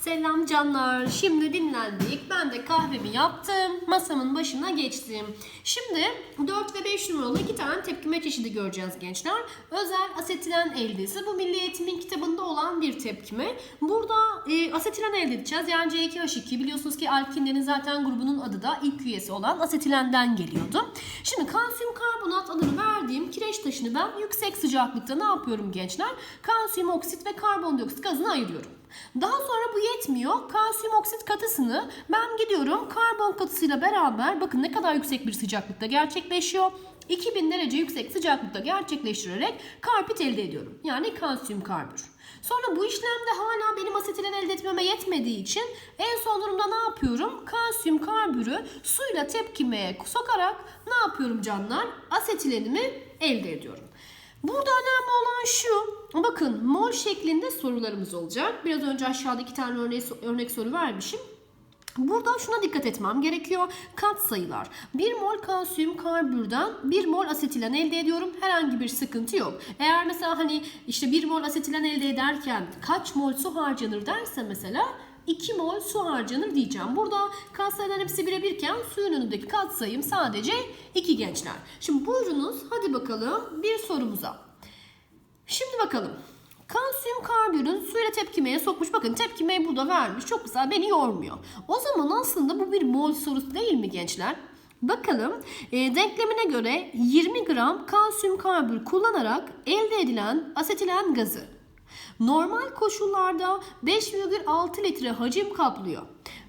Selam canlar. Şimdi dinlendik. Ben de kahvemi yaptım. Masamın başına geçtim. Şimdi 4 ve 5 numaralı iki tane tepkime çeşidi göreceğiz gençler. Özel asetilen eldesi. Bu Milli Eğitim'in kitabında olan bir tepkime. Burada e, asetilen elde edeceğiz. Yani C2H2. Biliyorsunuz ki alkinlerin zaten grubunun adı da ilk üyesi olan asetilenden geliyordu. Şimdi kalsiyum karbonat adını verdiğim kireç taşını ben yüksek sıcaklıkta ne yapıyorum gençler? Kalsiyum oksit ve karbondioksit gazını ayırıyorum. Daha sonra bu yetmiyor. Kalsiyum oksit katısını ben gidiyorum karbon katısıyla beraber bakın ne kadar yüksek bir sıcaklıkta gerçekleşiyor. 2000 derece yüksek sıcaklıkta gerçekleştirerek karpit elde ediyorum. Yani kalsiyum karbür. Sonra bu işlemde hala benim asetilen elde etmeme yetmediği için en son durumda ne yapıyorum? Kalsiyum karbürü suyla tepkimeye sokarak ne yapıyorum canlar? Asetilenimi elde ediyorum. Burada önemli olan şu. Bakın mol şeklinde sorularımız olacak. Biraz önce aşağıda iki tane örnek, örnek soru vermişim. Burada şuna dikkat etmem gerekiyor. Kat sayılar. 1 mol kalsiyum karbürden 1 mol asetilen elde ediyorum. Herhangi bir sıkıntı yok. Eğer mesela hani işte 1 mol asetilen elde ederken kaç mol su harcanır derse mesela 2 mol su harcanır diyeceğim. Burada katsayıların hepsi birebirken suyun önündeki katsayım sadece 2 gençler. Şimdi buyurunuz hadi bakalım bir sorumuza. Şimdi bakalım. Kalsiyum karbürün suyla tepkimeye sokmuş. Bakın tepkimeyi burada vermiş. Çok güzel beni yormuyor. O zaman aslında bu bir mol sorusu değil mi gençler? Bakalım e, denklemine göre 20 gram kalsiyum karbür kullanarak elde edilen asetilen gazı normal koşullarda 5,6 litre hacim kaplıyor.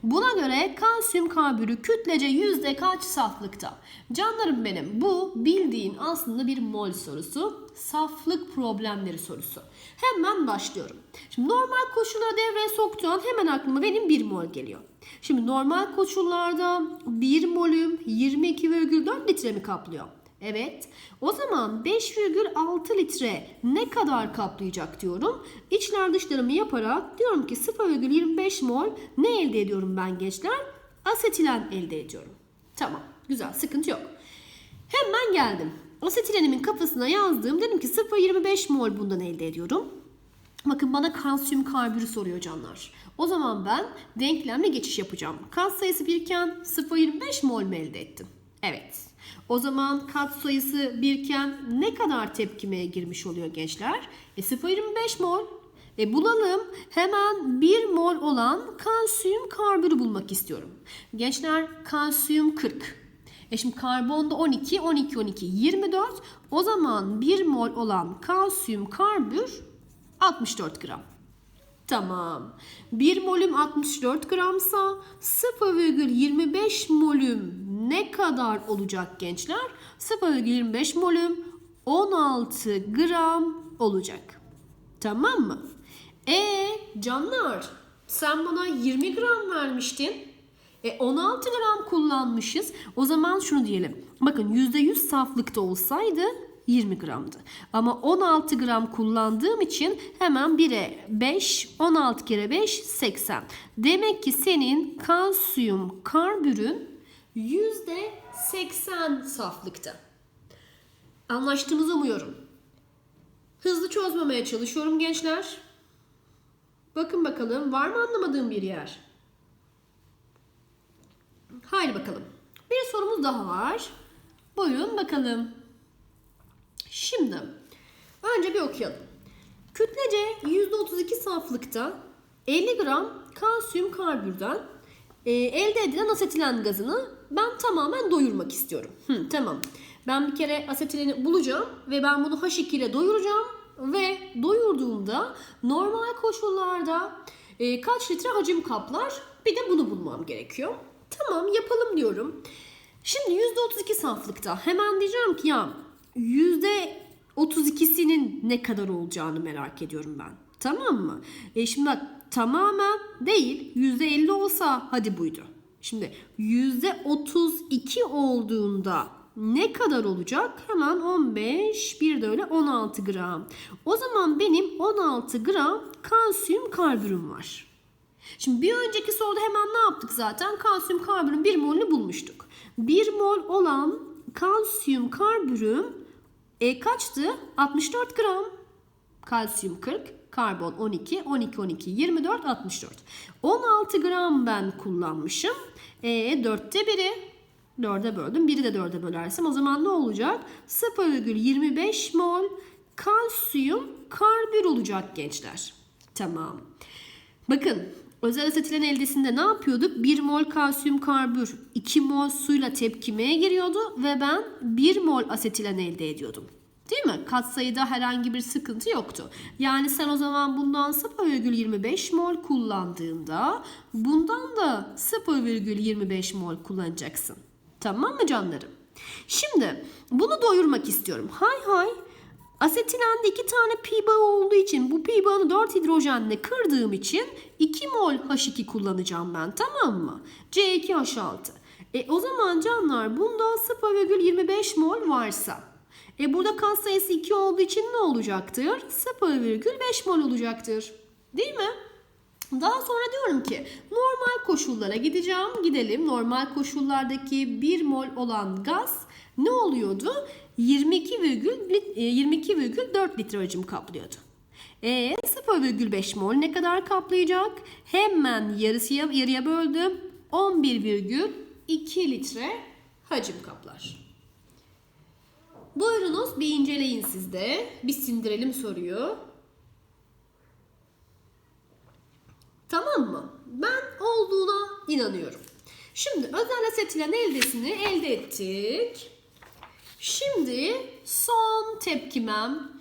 Buna göre kalsiyum karbürü kütlece yüzde kaç saflıkta? Canlarım benim bu bildiğin aslında bir mol sorusu. Saflık problemleri sorusu. Hemen başlıyorum. Şimdi normal koşulları devreye soktuğu an hemen aklıma benim 1 mol geliyor. Şimdi normal koşullarda 1 molüm 22,4 litre mi kaplıyor? Evet. O zaman 5,6 litre ne kadar kaplayacak diyorum. İçler dışlarımı yaparak diyorum ki 0,25 mol ne elde ediyorum ben gençler? Asetilen elde ediyorum. Tamam. Güzel. Sıkıntı yok. Hemen geldim. Asetilenimin kafasına yazdım. Dedim ki 0,25 mol bundan elde ediyorum. Bakın bana kalsiyum karbürü soruyor canlar. O zaman ben denklemle geçiş yapacağım. Kat sayısı birken 0,25 mol mu elde ettim? Evet. O zaman kat sayısı birken ne kadar tepkimeye girmiş oluyor gençler? E 0,25 mol. E bulalım. Hemen 1 mol olan kalsiyum karbürü bulmak istiyorum. Gençler kalsiyum 40. E şimdi karbonda 12, 12, 12, 24. O zaman 1 mol olan kalsiyum karbür 64 gram. Tamam. 1 molüm 64 gramsa 0,25 molüm ne kadar olacak gençler? 0,25 molüm 16 gram olacak. Tamam mı? E canlar sen bana 20 gram vermiştin. E 16 gram kullanmışız. O zaman şunu diyelim. Bakın %100 saflıkta olsaydı 20 gramdı. Ama 16 gram kullandığım için hemen 1'e 5, 16 kere 5, 80. Demek ki senin kalsiyum karbürün %80 saflıkta. Anlaştığımızı umuyorum. Hızlı çözmemeye çalışıyorum gençler. Bakın bakalım var mı anlamadığım bir yer? Haydi bakalım. Bir sorumuz daha var. Buyurun bakalım. Şimdi önce bir okuyalım. Kütlece %32 saflıkta 50 gram kalsiyum karbürden e, elde edilen asetilen gazını ben tamamen doyurmak istiyorum. Hı, tamam. Ben bir kere asetileni bulacağım ve ben bunu H2 ile doyuracağım ve doyurduğumda normal koşullarda e, kaç litre hacim kaplar bir de bunu bulmam gerekiyor. Tamam yapalım diyorum. Şimdi %32 saflıkta hemen diyeceğim ki ya %32'sinin ne kadar olacağını merak ediyorum ben. Tamam mı? E şimdi bak tamamen değil %50 olsa hadi buydu. Şimdi %32 olduğunda ne kadar olacak? Hemen 15 bir de öyle 16 gram. O zaman benim 16 gram kalsiyum karbürüm var. Şimdi bir önceki soruda hemen ne yaptık zaten? Kalsiyum karbürün 1 molünü bulmuştuk. 1 mol olan kalsiyum karbürüm e, kaçtı? 64 gram. Kalsiyum 40. Karbon 12, 12, 12, 24, 64. 16 gram ben kullanmışım. E dörtte biri 4'e böldüm. Biri de 4'e bölersem o zaman ne olacak? 0,25 mol kalsiyum karbür olacak gençler. Tamam. Bakın özel asetilen eldesinde ne yapıyorduk? 1 mol kalsiyum karbür 2 mol suyla tepkimeye giriyordu ve ben 1 mol asetilen elde ediyordum. Değil mi? Katsayıda herhangi bir sıkıntı yoktu. Yani sen o zaman bundan 0,25 mol kullandığında bundan da 0,25 mol kullanacaksın. Tamam mı canlarım? Şimdi bunu doyurmak istiyorum. Hay hay. Asetilende iki tane pi bağı olduğu için bu pi bağını 4 hidrojenle kırdığım için 2 mol H2 kullanacağım ben tamam mı? C2H6. E o zaman canlar bunda 0,25 mol varsa e burada kat sayısı 2 olduğu için ne olacaktır? 0,5 mol olacaktır. Değil mi? Daha sonra diyorum ki normal koşullara gideceğim. Gidelim. Normal koşullardaki 1 mol olan gaz ne oluyordu? 22,4 litre hacim kaplıyordu. E 0,5 mol ne kadar kaplayacak? Hemen yarısıya yarıya böldüm. 11,2 litre hacim kaplar. Buyurunuz bir inceleyin siz de. Bir sindirelim soruyu. Tamam mı? Ben olduğuna inanıyorum. Şimdi özel asetilen eldesini elde ettik. Şimdi son tepkimem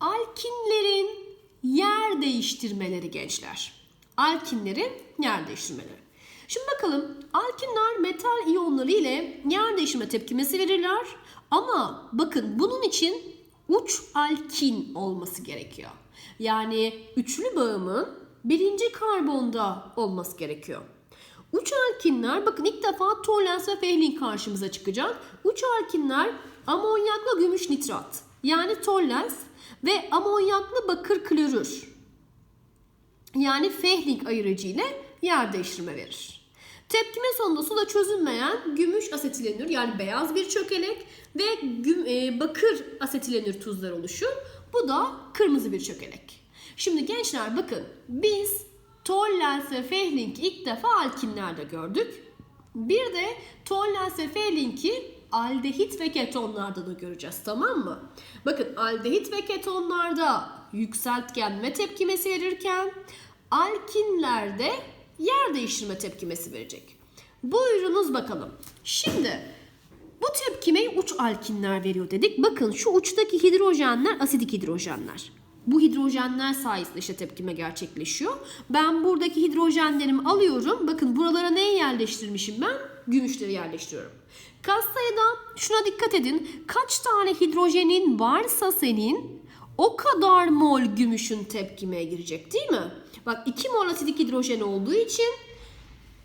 alkinlerin yer değiştirmeleri gençler. Alkinlerin yer değiştirmeleri. Şimdi bakalım alkinler metal iyonları ile yer değiştirme tepkimesi verirler. Ama bakın bunun için uç alkin olması gerekiyor. Yani üçlü bağımın birinci karbonda olması gerekiyor. Uç alkinler bakın ilk defa Tollens ve Fehling karşımıza çıkacak. Uç alkinler amonyaklı gümüş nitrat yani Tollens ve amonyaklı bakır klorür yani Fehling ayırıcı ile yer değiştirme verir. Tepkime sonunda suda çözünmeyen gümüş asetilenür yani beyaz bir çökelek ve güm, e, bakır asetilenür tuzlar oluşur. Bu da kırmızı bir çökelek. Şimdi gençler bakın biz Tollens ve Fehling'i ilk defa alkinlerde gördük. Bir de Tollens ve Fehling'i aldehit ve ketonlarda da göreceğiz tamam mı? Bakın aldehit ve ketonlarda yükseltgenme tepkimesi verirken alkinlerde yer değiştirme tepkimesi verecek. Buyurunuz bakalım. Şimdi bu tepkimeyi uç alkinler veriyor dedik. Bakın şu uçtaki hidrojenler asidik hidrojenler. Bu hidrojenler sayesinde işte tepkime gerçekleşiyor. Ben buradaki hidrojenlerimi alıyorum. Bakın buralara neyi yerleştirmişim ben? Gümüşleri yerleştiriyorum. Kas sayıda şuna dikkat edin. Kaç tane hidrojenin varsa senin o kadar mol gümüşün tepkimeye girecek değil mi? Bak 2 mol asidik hidrojen olduğu için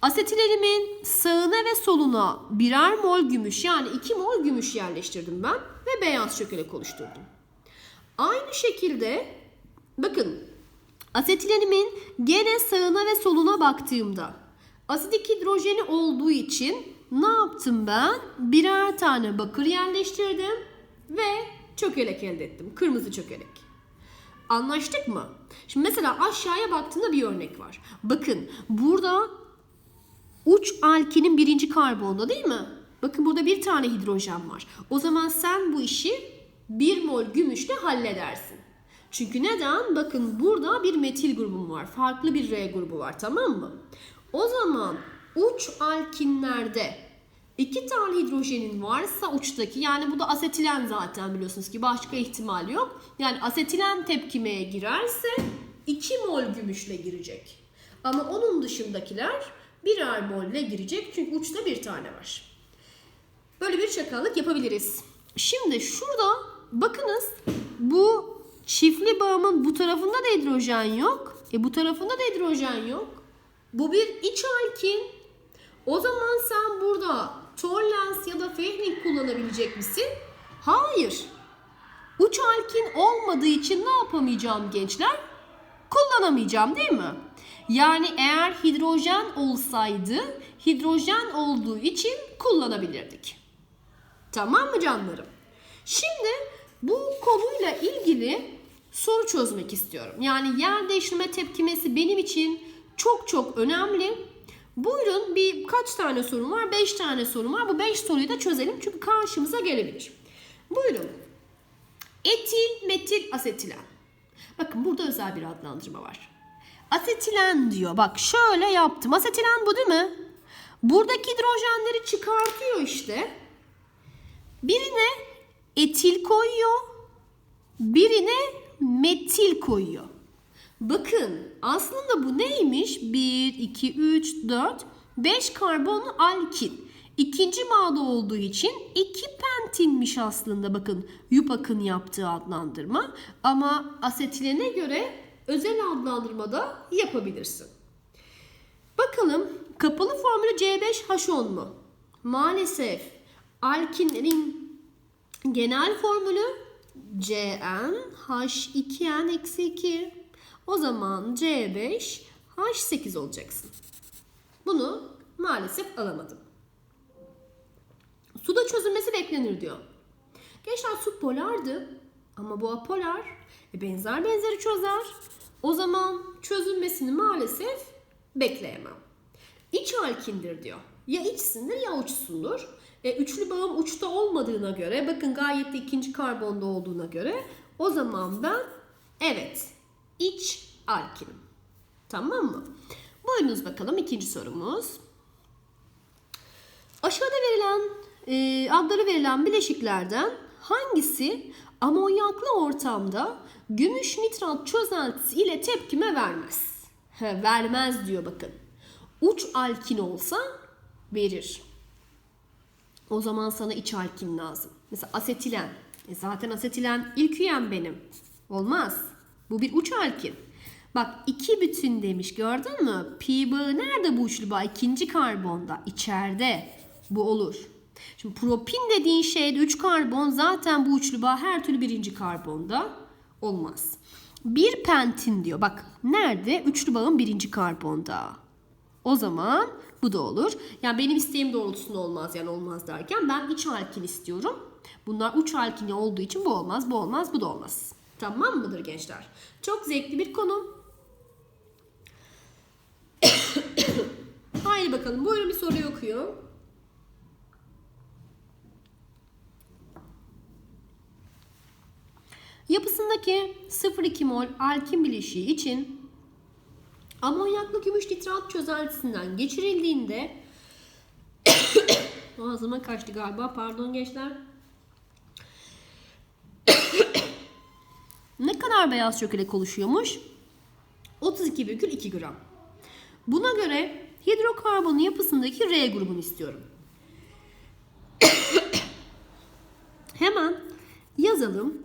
asetilerimin sağına ve soluna birer mol gümüş yani 2 mol gümüş yerleştirdim ben ve beyaz çökelek oluşturdum. Aynı şekilde bakın asetilerimin gene sağına ve soluna baktığımda asidik hidrojeni olduğu için ne yaptım ben? Birer tane bakır yerleştirdim ve çökelek elde ettim. Kırmızı çökelek. Anlaştık mı? Şimdi mesela aşağıya baktığında bir örnek var. Bakın burada uç alkinin birinci karbonda değil mi? Bakın burada bir tane hidrojen var. O zaman sen bu işi bir mol gümüşle halledersin. Çünkü neden? Bakın burada bir metil grubum var. Farklı bir R grubu var tamam mı? O zaman uç alkinlerde iki tane hidrojenin varsa uçtaki yani bu da asetilen zaten biliyorsunuz ki başka ihtimal yok. Yani asetilen tepkimeye girerse 2 mol gümüşle girecek. Ama onun dışındakiler birer molle girecek çünkü uçta bir tane var. Böyle bir çakallık yapabiliriz. Şimdi şurada bakınız bu çiftli bağımın bu tarafında da hidrojen yok. E bu tarafında da hidrojen yok. Bu bir iç alkin. O zaman sen burada Tollens ya da Fehling kullanabilecek misin? Hayır. Uç alkin olmadığı için ne yapamayacağım gençler? Kullanamayacağım değil mi? Yani eğer hidrojen olsaydı hidrojen olduğu için kullanabilirdik. Tamam mı canlarım? Şimdi bu konuyla ilgili soru çözmek istiyorum. Yani yer değiştirme tepkimesi benim için çok çok önemli. Buyurun bir kaç tane sorum var? 5 tane sorum var. Bu 5 soruyu da çözelim çünkü karşımıza gelebilir. Buyurun. Etil metil asetilen. Bakın burada özel bir adlandırma var. Asetilen diyor. Bak şöyle yaptım. Asetilen bu değil mi? Buradaki hidrojenleri çıkartıyor işte. Birine etil koyuyor. Birine metil koyuyor. Bakın aslında bu neymiş? 1, 2, 3, 4, 5 karbonlu alkin. İkinci bağda olduğu için 2 pentinmiş aslında bakın Yupak'ın yaptığı adlandırma. Ama asetilene göre özel adlandırmada yapabilirsin. Bakalım kapalı formülü C5H10 mu? Maalesef alkinlerin genel formülü CnH2n-2. O zaman C5 H8 olacaksın. Bunu maalesef alamadım. Suda çözülmesi beklenir diyor. Gençler su polardı ama bu apolar e, benzer benzeri çözer. O zaman çözülmesini maalesef bekleyemem. İç alkindir diyor. Ya içsindir ya uçsundur. E, üçlü bağım uçta olmadığına göre bakın gayet de ikinci karbonda olduğuna göre o zaman ben evet iç alkinim. Tamam mı? Buyurunuz bakalım ikinci sorumuz. Aşağıda verilen e, adları verilen bileşiklerden hangisi amonyaklı ortamda gümüş nitrat çözeltisi ile tepkime vermez? He, vermez diyor bakın. Uç alkin olsa verir. O zaman sana iç alkin lazım. Mesela asetilen. E zaten asetilen ilk üyem benim. Olmaz. Bu bir uç alkin. Bak iki bütün demiş gördün mü? Pi bağı nerede bu uçlu bağ? İkinci karbonda. içeride. Bu olur. Şimdi propin dediğin şeyde 3 karbon zaten bu uçlu bağ her türlü birinci karbonda olmaz. Bir pentin diyor. Bak nerede? Üçlü bağın birinci karbonda. O zaman bu da olur. Yani benim isteğim doğrultusunda olmaz yani olmaz derken ben iç alkin istiyorum. Bunlar uç alkini olduğu için bu olmaz, bu olmaz, bu da olmaz. Tamam mıdır gençler? Çok zevkli bir konu. Haydi bakalım buyurun bir soruyu okuyor. Yapısındaki 0,2 mol alkin bileşiği için amonyaklı gümüş nitrat çözeltisinden geçirildiğinde ağzıma kaçtı galiba pardon gençler. Ne kadar beyaz çökelek oluşuyormuş? 32,2 gram. Buna göre hidrokarbonun yapısındaki R grubunu istiyorum. Hemen yazalım.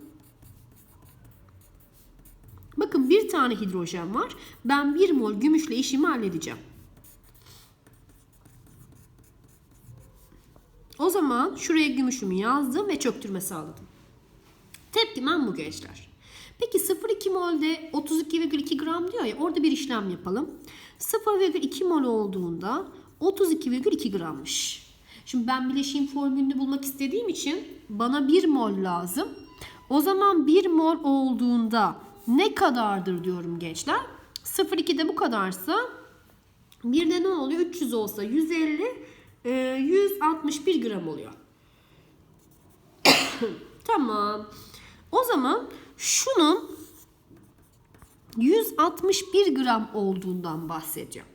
Bakın bir tane hidrojen var. Ben bir mol gümüşle işimi halledeceğim. O zaman şuraya gümüşümü yazdım ve çöktürme sağladım. Tepkimem bu gençler. Peki 0,2 molde 32,2 gram diyor ya orada bir işlem yapalım. 0,2 mol olduğunda 32,2 grammış. Şimdi ben bileşiğin formülünü bulmak istediğim için bana 1 mol lazım. O zaman 1 mol olduğunda ne kadardır diyorum gençler. 0,2'de bu kadarsa bir de ne oluyor? 300 olsa 150, 161 gram oluyor. tamam. O zaman şunun 161 gram olduğundan bahsediyor.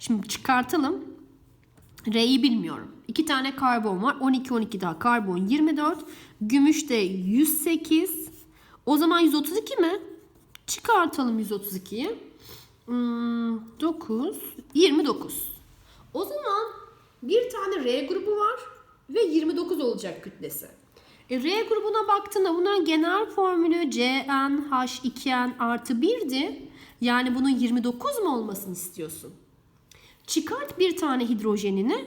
Şimdi çıkartalım. R'yi bilmiyorum. İki tane karbon var. 12 12 daha karbon 24. Gümüş de 108. O zaman 132 mi? Çıkartalım 132'yi. Hmm, 9, 29. O zaman bir tane R grubu var ve 29 olacak kütlesi. E, R grubuna baktığında bunların genel formülü CnH2n artı 1'di. Yani bunun 29 mu olmasını istiyorsun? Çıkart bir tane hidrojenini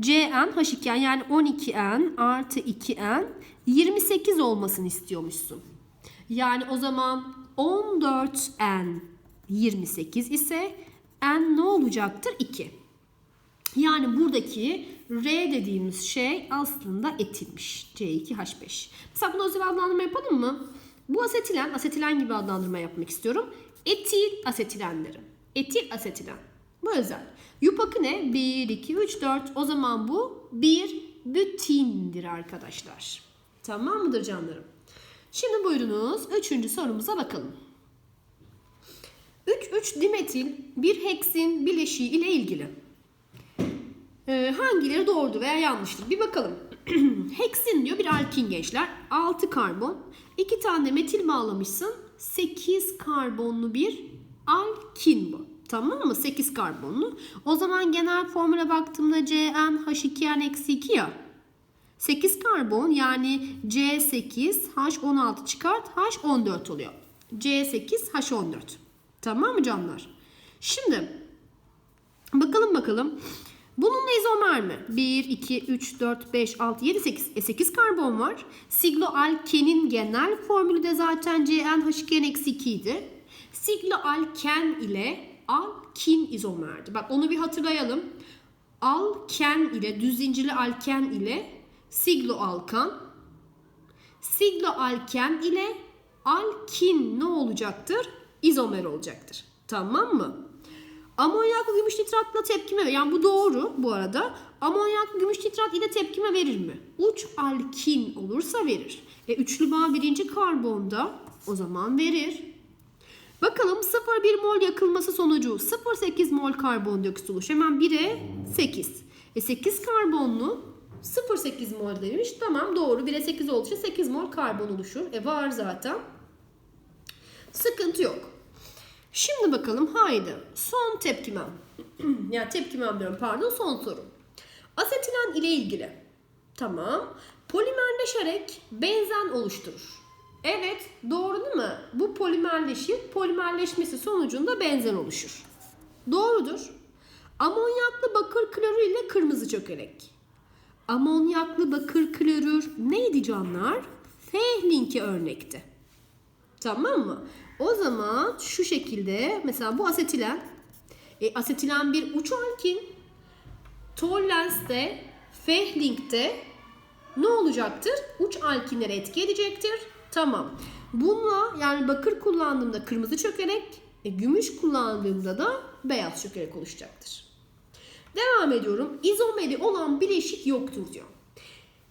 CnH2n yani 12n artı 2n 28 olmasını istiyormuşsun. Yani o zaman 14n 28 ise n ne olacaktır? 2. Yani buradaki R dediğimiz şey aslında etilmiş. C2H5. Mesela bunu özel adlandırma yapalım mı? Bu asetilen, asetilen gibi adlandırma yapmak istiyorum. Etil asetilenlerim. Etil asetilen. Bu özel. Yupakı ne? 1, 2, 3, 4. O zaman bu bir bütindir arkadaşlar. Tamam mıdır canlarım? Şimdi buyurunuz üçüncü sorumuza bakalım. 3,3 dimetil bir heksin bileşiği ile ilgili. Ee, hangileri doğrudur veya yanlıştır? Bir bakalım. heksin diyor bir alkin gençler. 6 karbon. 2 tane metil bağlamışsın. 8 karbonlu bir alkin bu. Tamam mı? 8 karbonlu. O zaman genel formüle baktığımda CnH2n-2 ya. 8 karbon yani C8 H16 çıkart H14 oluyor. C8 H14. Tamam mı canlar? Şimdi bakalım bakalım. Bunun izomer mi? 1, 2, 3, 4, 5, 6, 7, 8. E 8 karbon var. Sigloalkenin genel formülü de zaten CnH2n-2 idi. Sigloalken ile alkin izomerdi. Bak onu bir hatırlayalım. Alken ile düz zincirli alken ile sigloalkan sigloalken ile alkin ne olacaktır? İzomer olacaktır. Tamam mı? Amonyaklı gümüş nitratla tepkime yani bu doğru bu arada. Amonyaklı gümüş nitrat ile tepkime verir mi? Uç alkin olursa verir. E üçlü bağ birinci karbonda o zaman verir. Bakalım 0,1 mol yakılması sonucu 0,8 mol karbondioksit oluşuyor. Hemen 1'e 8. E 8 karbonlu 0,8 mol demiş. Tamam doğru 1'e 8 olduğu için 8 mol karbon oluşur. E var zaten. Sıkıntı yok. Şimdi bakalım haydi. Son tepkimem. yani tepkimem diyorum pardon son soru. Asetilen ile ilgili. Tamam. Polimerleşerek benzen oluşturur. Evet doğru değil mi? Bu polimerleşir. Polimerleşmesi sonucunda benzen oluşur. Doğrudur. Amonyaklı bakır klorür ile kırmızı çökelek. Amonyaklı bakır klorür neydi canlar? Fehling'e örnekti. Tamam mı? O zaman şu şekilde mesela bu asetilen e, asetilen bir uç alkin Tollens'te Fehling'de ne olacaktır? Uç alkinlere etki edecektir. Tamam. Bununla yani bakır kullandığımda kırmızı çökelek, e, gümüş kullandığımda da beyaz çökelek oluşacaktır. Devam ediyorum. İzomeri olan bileşik yoktur diyor.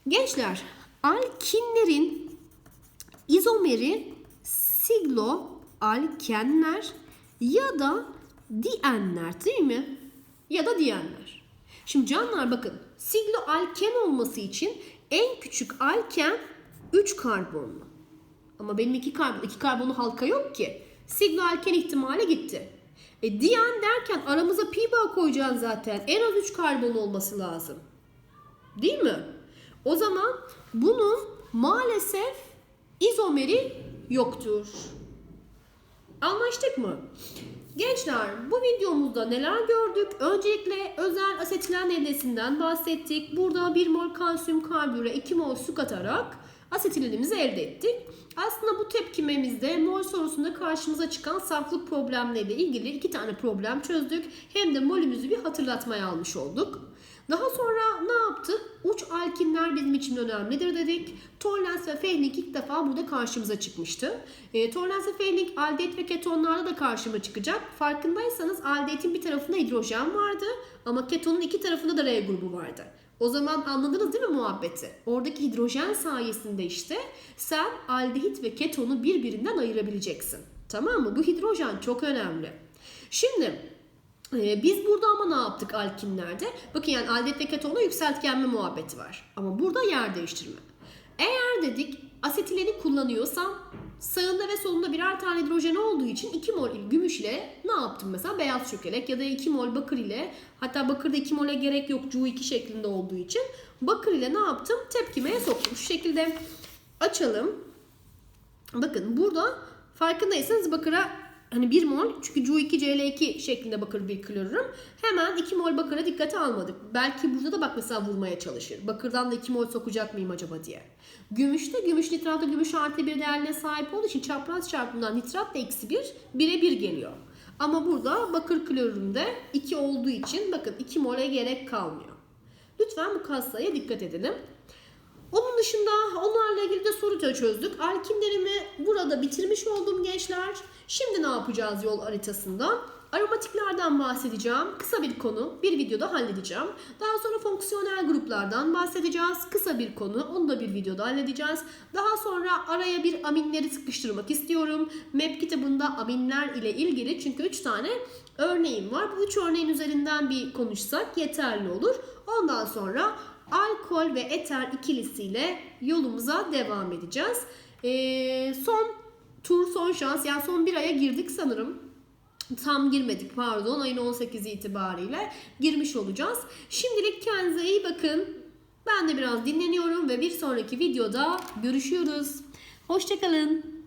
Gençler, alkinlerin izomeri sigloalkenler ya da dienler değil mi? Ya da dienler. Şimdi canlar bakın sigloalken olması için en küçük alken 3 karbonlu. Ama benim 2 karbon, 2 karbonlu halka yok ki. Sigloalken ihtimali gitti. E diyen derken aramıza pi bağ koyacağız zaten. En az 3 karbon olması lazım. Değil mi? O zaman bunun maalesef izomeri yoktur. Anlaştık mı? Gençler bu videomuzda neler gördük? Öncelikle özel asetilen eldesinden bahsettik. Burada 1 mol kalsiyum karbüre 2 mol su katarak asetilenimizi elde ettik. Aslında bu tepkimemizde mol sorusunda karşımıza çıkan saflık problemleriyle ilgili iki tane problem çözdük. Hem de molümüzü bir hatırlatmaya almış olduk. Daha sonra ne yaptık? Uç alkinler bizim için önemlidir dedik. Tollens ve Fehling ilk defa burada karşımıza çıkmıştı. E, Tollens ve Fehling aldet ve ketonlarda da karşıma çıkacak. Farkındaysanız aldetin bir tarafında hidrojen vardı ama ketonun iki tarafında da R grubu vardı. O zaman anladınız değil mi muhabbeti? Oradaki hidrojen sayesinde işte sen aldehit ve ketonu birbirinden ayırabileceksin. Tamam mı? Bu hidrojen çok önemli. Şimdi ee, biz burada ama ne yaptık alkinlerde? Bakın yani aldet ve ketonda yükseltgenme muhabbeti var. Ama burada yer değiştirme. Eğer dedik asetileni kullanıyorsam sağında ve solunda birer tane hidrojen olduğu için 2 mol gümüş ile ne yaptım mesela beyaz çökelek ya da 2 mol bakır ile hatta bakırda 2 mole gerek yok Cu2 şeklinde olduğu için bakır ile ne yaptım? Tepkimeye soktum. Şu şekilde açalım. Bakın burada farkındaysanız bakıra hani 1 mol çünkü Cu2Cl2 şeklinde bakır bir klorürüm. Hemen 2 mol bakıra dikkate almadık. Belki burada da bak mesela vurmaya çalışır. Bakırdan da 2 mol sokacak mıyım acaba diye. Gümüşte gümüş nitratta gümüş artı bir değerine sahip olduğu için çapraz çarpımdan nitrat da eksi 1 1'e 1 geliyor. Ama burada bakır klorürümde 2 olduğu için bakın 2 mole gerek kalmıyor. Lütfen bu katsayıya dikkat edelim. Onun dışında onlarla ilgili de soru da çözdük. Alkinlerimi burada bitirmiş oldum gençler. Şimdi ne yapacağız yol haritasında? Aromatiklerden bahsedeceğim. Kısa bir konu. Bir videoda halledeceğim. Daha sonra fonksiyonel gruplardan bahsedeceğiz. Kısa bir konu. Onu da bir videoda halledeceğiz. Daha sonra araya bir aminleri sıkıştırmak istiyorum. MEP kitabında aminler ile ilgili çünkü 3 tane örneğim var. Bu 3 örneğin üzerinden bir konuşsak yeterli olur. Ondan sonra alkol ve eter ikilisiyle yolumuza devam edeceğiz. Ee, son tur, son şans. Yani son bir aya girdik sanırım. Tam girmedik pardon ayın 18 itibariyle girmiş olacağız. Şimdilik kendinize iyi bakın. Ben de biraz dinleniyorum ve bir sonraki videoda görüşüyoruz. Hoşçakalın.